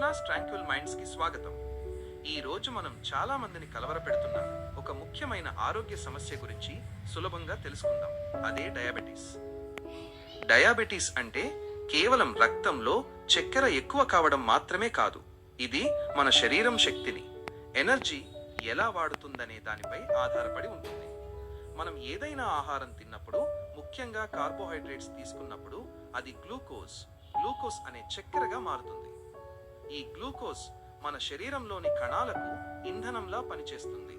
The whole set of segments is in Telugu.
కృష్ణాస్ ట్రాంక్విల్ మైండ్స్కి స్వాగతం. ఈ రోజు మనం చాలా మందిని కలవరపెడుతున్న ఒక ముఖ్యమైన ఆరోగ్య సమస్య గురించి సులభంగా తెలుసుకుందాం. అదే డయాబెటీస్ డయాబెటీస్ అంటే కేవలం రక్తంలో చక్కెర ఎక్కువ కావడం మాత్రమే కాదు. ఇది మన శరీరం శక్తిని ఎనర్జీ ఎలా వాడుతుందనే దానిపై ఆధారపడి ఉంటుంది. మనం ఏదైనా ఆహారం తిన్నప్పుడు ముఖ్యంగా కార్బోహైడ్రేట్స్ తీసుకున్నప్పుడు అది గ్లూకోజ్ గ్లూకోజ్ అనే చక్కెరగా మారుతుంది. ఈ గ్లూకోజ్ మన శరీరంలోని కణాలకు ఇంధనంలా పనిచేస్తుంది.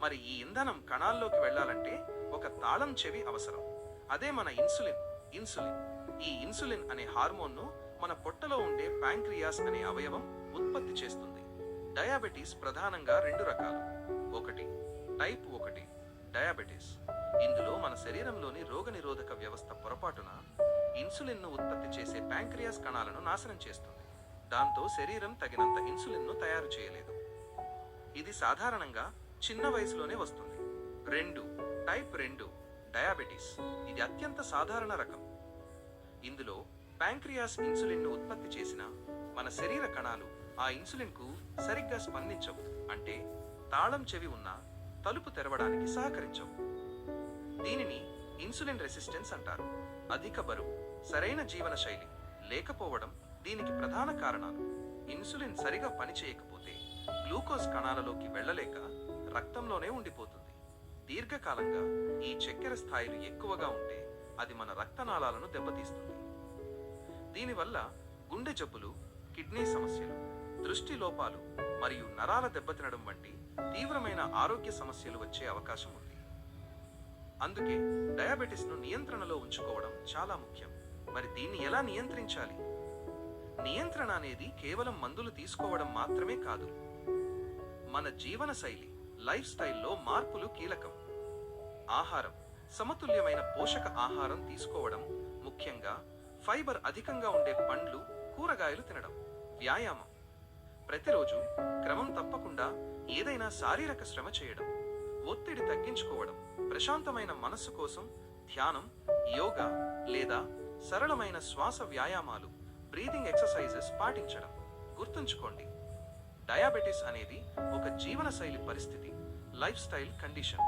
మరి ఈ ఇంధనం కణాల్లోకి వెళ్ళాలంటే ఒక తాళం చెవి అవసరం. అదే మన ఇన్సులిన్ ఇన్సులిన్. ఈ ఇన్సులిన్ అనే హార్మోన్ను మన పొట్టలో ఉండే ప్యాంక్రియాస్ అనే అవయవం ఉత్పత్తి చేస్తుంది. డయాబెటీస్ ప్రధానంగా రెండు రకాలు. ఒకటి టైప్ ఒకటి డయాబెటీస్. ఇందులో మన శరీరంలోని రోగనిరోధక వ్యవస్థ పొరపాటున ఇన్సులిన్ను ఉత్పత్తి చేసే ప్యాంక్రియాస్ కణాలను నాశనం చేస్తుంది. దాంతో శరీరం తగినంత ఇన్సులిన్ను తయారు చేయలేదు. ఇది సాధారణంగా చిన్న వయసులోనే వస్తుంది. రెండు టైప్ రెండు డయాబెటీస్. ఇది అత్యంత సాధారణ రకం. ఇందులో ప్యాంక్రియాస్ ఇన్సులిన్ను ఉత్పత్తి చేసిన మన శరీర కణాలు ఆ ఇన్సులిన్కు సరిగ్గా స్పందించవు. అంటే తాళం చెవి ఉన్న తలుపు తెరవడానికి సహకరించవు. దీనిని ఇన్సులిన్ రెసిస్టెన్స్ అంటారు. అధిక బరువు సరైన జీవన శైలి లేకపోవడం దీనికి ప్రధాన కారణాలు ఇన్సులిన్ సరిగా పనిచేయకపోతే గ్లూకోజ్ కణాలలోకి వెళ్ళలేక రక్తంలోనే ఉండిపోతుంది. దీర్ఘకాలంగా ఈ చక్కెర స్థాయిలు ఎక్కువగా ఉంటే అది మన రక్తనాళాలను దెబ్బతీస్తుంది. దీనివల్ల గుండె జబ్బులు కిడ్నీ సమస్యలు దృష్టి లోపాలు మరియు నరాల దెబ్బతినడం వంటి తీవ్రమైన ఆరోగ్య సమస్యలు వచ్చే అవకాశం ఉంది. అందుకే డయాబెటిస్ను నియంత్రణలో ఉంచుకోవడం చాలా ముఖ్యం. మరి దీన్ని ఎలా నియంత్రించాలి? నియంత్రణ అనేది కేవలం మందులు తీసుకోవడం మాత్రమే కాదు. మన జీవన శైలి లైఫ్ స్టైల్లో మార్పులు కీలకం. ఆహారం సమతుల్యమైన పోషక ఆహారం తీసుకోవడం ముఖ్యంగా ఫైబర్ అధికంగా ఉండే పండ్లు కూరగాయలు తినడం వ్యాయామం. ప్రతిరోజు క్రమం తప్పకుండా ఏదైనా శారీరక శ్రమ చేయడం ఒత్తిడి తగ్గించుకోవడం ప్రశాంతమైన మనస్సు కోసం ధ్యానం యోగా లేదా సరళమైన శ్వాస వ్యాయామాలు బ్రీదింగ్ ఎక్సర్సైజెస్ పాటించడం. గుర్తుంచుకోండి డయాబెటిస్ అనేది ఒక జీవనశైలి పరిస్థితి లైఫ్ స్టైల్ కండిషన్.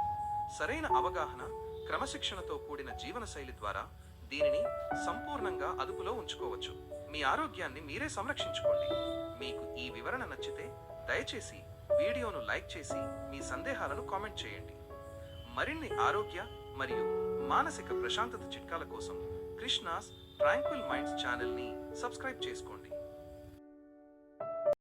సరైన అవగాహన క్రమశిక్షణతో కూడిన జీవనశైలి ద్వారా దీనిని సంపూర్ణంగా అదుపులో ఉంచుకోవచ్చు. మీ ఆరోగ్యాన్ని మీరే సంరక్షించుకోండి. మీకు ఈ వివరణ నచ్చితే దయచేసి వీడియోను లైక్ చేసి మీ సందేహాలను కామెంట్ చేయండి. మరిన్ని ఆరోగ్య మరియు మానసిక ప్రశాంతత చిట్కాల కోసం కృష్ణాస్ ట్రాంక్విల్ మైండ్స్ ఛానల్ని సబ్స్క్రైబ్ చేసుకోండి.